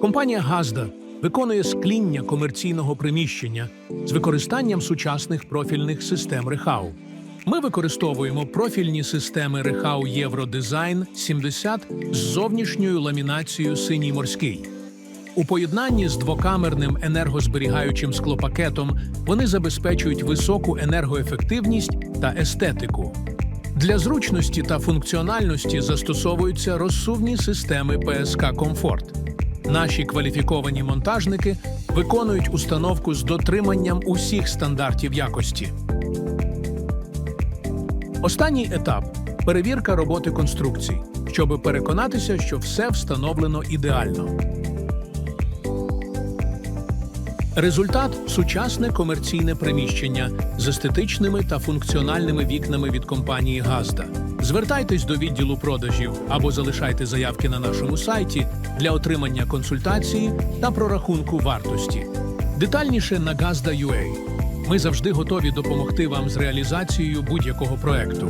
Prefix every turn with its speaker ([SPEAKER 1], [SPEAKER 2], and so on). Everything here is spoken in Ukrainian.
[SPEAKER 1] Компанія Газда виконує скління комерційного приміщення з використанням сучасних профільних систем Рехау. Ми використовуємо профільні системи Рехау Євродизайн 70 з зовнішньою ламінацією синій морський. У поєднанні з двокамерним енергозберігаючим склопакетом вони забезпечують високу енергоефективність та естетику. Для зручності та функціональності застосовуються розсувні системи ПСК Комфорт. Наші кваліфіковані монтажники виконують установку з дотриманням усіх стандартів якості. Останній етап перевірка роботи конструкцій, щоб переконатися, що все встановлено ідеально. Результат сучасне комерційне приміщення з естетичними та функціональними вікнами від компанії Газда. Звертайтесь до відділу продажів або залишайте заявки на нашому сайті для отримання консультації та прорахунку вартості. Детальніше на Gazda.ua. Ми завжди готові допомогти вам з реалізацією будь-якого проекту.